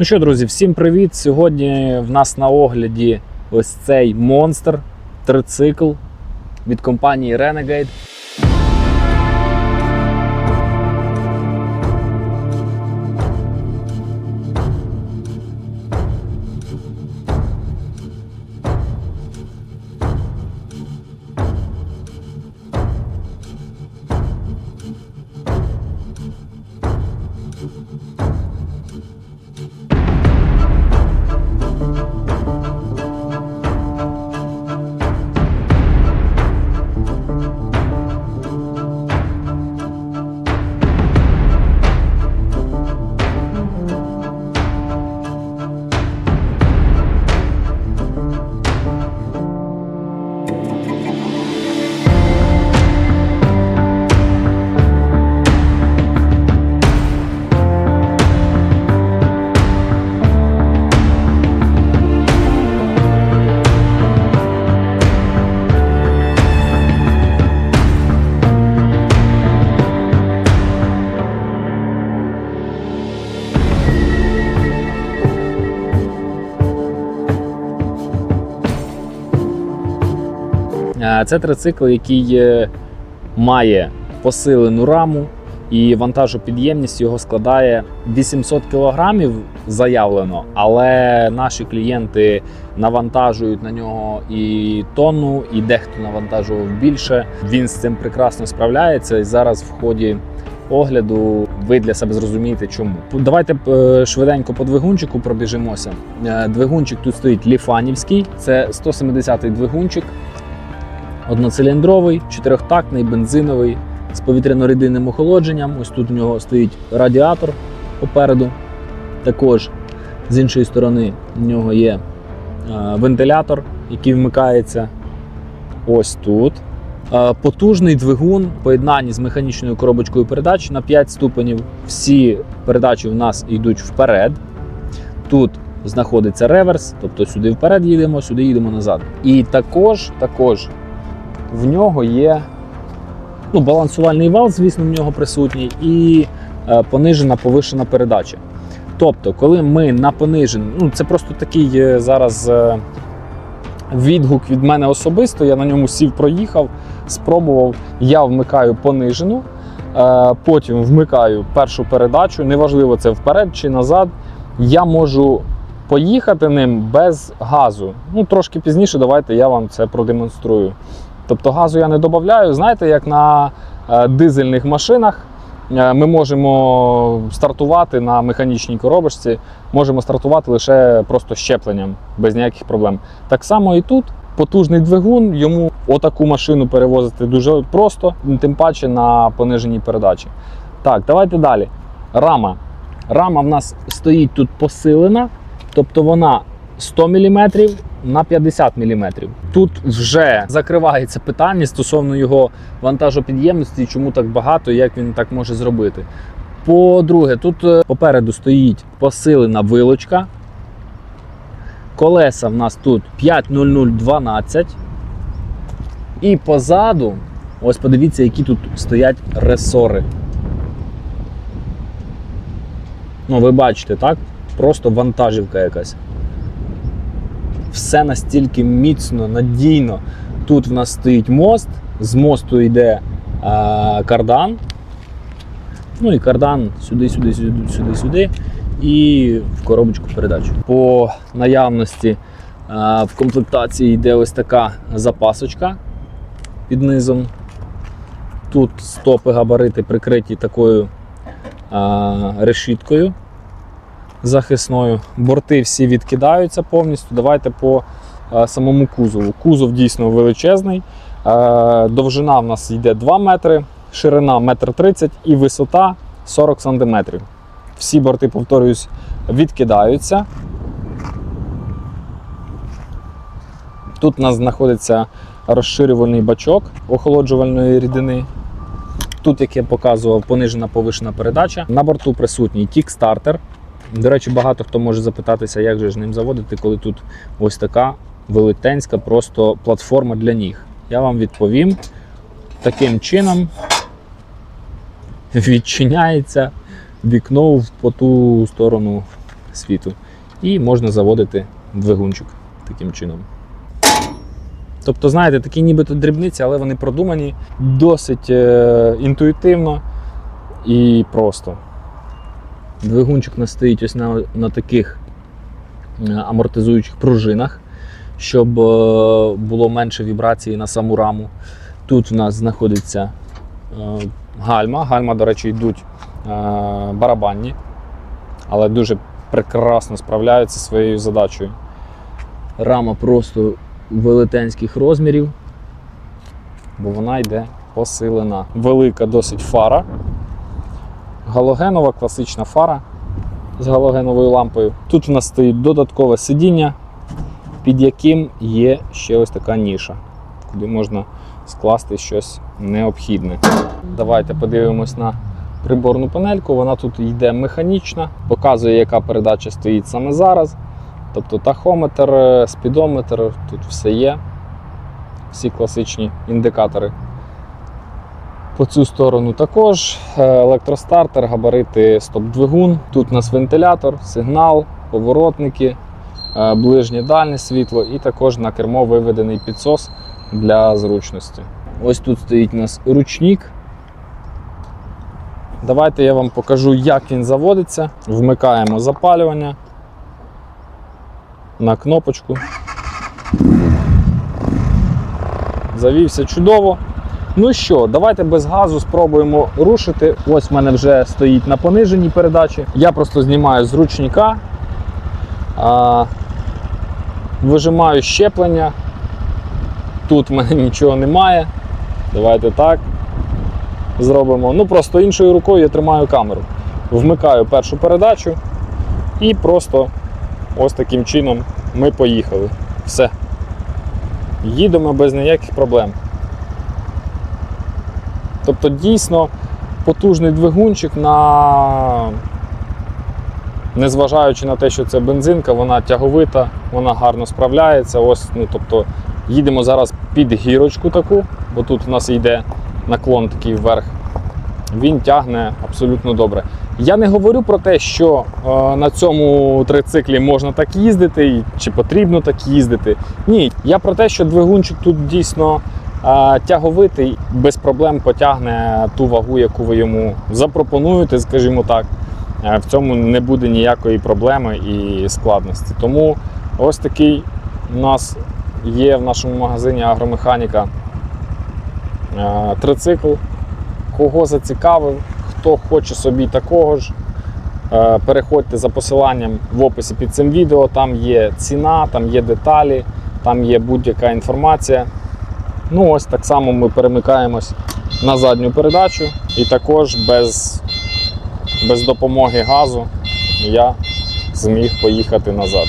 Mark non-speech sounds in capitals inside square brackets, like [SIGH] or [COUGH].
Ну що, друзі, всім привіт! Сьогодні в нас на огляді ось цей монстр трицикл від компанії Renegade. Це трицикл, який е, має посилену раму і вантажопідємність його складає 800 кг заявлено, але наші клієнти навантажують на нього і тонну, і дехто навантажував більше. Він з цим прекрасно справляється. І зараз в ході огляду ви для себе зрозумієте, чому. Давайте е, швиденько по двигунчику пробіжимося. Е, Двигунчик тут стоїть ліфанівський, це 170-й двигунчик. Одноциліндровий, чотирьохтактний, бензиновий з повітряно-рідинним охолодженням. Ось тут у нього стоїть радіатор попереду. Також з іншої сторони у нього є е, вентилятор, який вмикається ось тут. Е, Потужний двигун в з механічною коробочкою передач на 5 ступенів. Всі передачі в нас йдуть вперед. Тут знаходиться реверс, тобто сюди вперед їдемо, сюди їдемо назад. І також, також в нього є ну, балансувальний вал, звісно, в нього присутній, і е, понижена повишена передача. Тобто, коли ми на понижен, ну це просто такий е, зараз е, відгук від мене особисто. Я на ньому сів, проїхав, спробував. Я вмикаю понижену, е, потім вмикаю першу передачу. Неважливо, це вперед чи назад. Я можу поїхати ним без газу. Ну, трошки пізніше, давайте я вам це продемонструю. Тобто газу я не додаю. Знаєте, як на е, дизельних машинах е, ми можемо стартувати на механічній коробочці, можемо стартувати лише просто щепленням, без ніяких проблем. Так само і тут потужний двигун, йому отаку машину перевозити дуже просто, тим паче на пониженій передачі. Так, давайте далі. Рама. Рама в нас стоїть тут посилена, тобто вона 100 мм на 50 мм. Тут вже закривається питання стосовно його вантажопідємності, чому так багато, як він так може зробити. По-друге, тут е, попереду стоїть посилена вилочка. Колеса в нас тут 50012. І позаду, ось подивіться, які тут стоять ресори. Ну, ви бачите, так? Просто вантажівка якась все настільки міцно, надійно. Тут в нас стоїть мост, з мосту йде е, кардан. Ну і кардан сюди, сюди, сюди, сюди, сюди. І в коробочку передач. По наявності в комплектації йде ось така запасочка під низом. Тут стопи габарити прикриті такою решіткою захисною. Борти всі відкидаються повністю. Давайте по е, самому кузову. Кузов дійсно величезний. Е, довжина в нас йде 2 метри, ширина 1,30 м і висота 40 см. Всі борти, повторююсь, відкидаються. Тут у нас знаходиться розширювальний бачок охолоджувальної рідини. Тут, як я показував, понижена повишена передача. На борту присутній кікстартер. До речі, багато хто може запитатися, як же ж ним заводити, коли тут ось така велетенська просто платформа для ніг. Я вам відповім. Таким чином відчиняється вікно в- по ту сторону світу. І можна заводити двигунчик таким чином. Тобто, знаєте, такі нібито дрібниці, але вони продумані досить е, інтуїтивно і просто. Двигунчик у нас стоїть ось на, на таких е, амортизуючих пружинах, щоб е, було менше вібрації на саму раму. Тут у нас знаходиться е, гальма. Гальма, до речі, йдуть барабанні, але дуже прекрасно справляються зі своєю задачею. Рама просто велетенських розмірів, бо вона йде посилена. Велика досить фара. Галогенова класична фара з галогеновою лампою. Тут у нас стоїть додаткове сидіння, під яким є ще ось така ніша, куди можна скласти щось необхідне. Давайте подивимось на приборну панельку. Вона тут йде механічна, показує, яка передача стоїть саме зараз. Тобто тахометр, е, спідометр, тут все є. Всі класичні індикатори. По цю сторону також е, електростартер, габарити стоп-двигун. Тут у нас вентилятор, сигнал, поворотники, е, ближнє дальнє світло і також на кермо виведений підсос для зручності. Ось тут стоїть у нас ручник. Давайте я вам покажу, як він заводиться. Вмикаємо запалювання на кнопочку. Завівся чудово. Ну що, давайте без газу спробуємо рушити. Ось в мене вже стоїть на пониженій передачі. Я просто знімаю з ручника, вижимаю щеплення. Тут в мене [LAUGHS] нічого немає. Давайте так зробимо. Ну, просто іншою рукою я тримаю камеру. Вмикаю першу передачу і просто ось таким чином ми поїхали. Все. Їдемо без ніяких проблем. Тобто дійсно потужний двигунчик на. Незважаючи на те, що це бензинка, вона тяговита, вона гарно справляється. Ось, ну, тобто, їдемо зараз під гірочку таку, бо тут у нас йде наклон такий вверх. Він тягне абсолютно добре. Я не говорю про те, що е, на цьому трициклі можна так їздити, чи потрібно так їздити. Ні, я про те, що двигунчик тут дійсно тяговитий, без проблем потягне ту вагу, яку ви йому запропонуєте, скажімо так. Е, в цьому не буде ніякої проблеми і складності. Тому ось такий у нас є в нашому магазині агромеханіка е, трицикл. Кого зацікавив, хто хоче собі такого ж, е, переходьте за посиланням в описі під цим відео. Там є ціна, там є деталі, там є будь-яка інформація. Ну, ось так само ми перемикаємось на задню передачу і також без, без допомоги газу я зміг поїхати назад.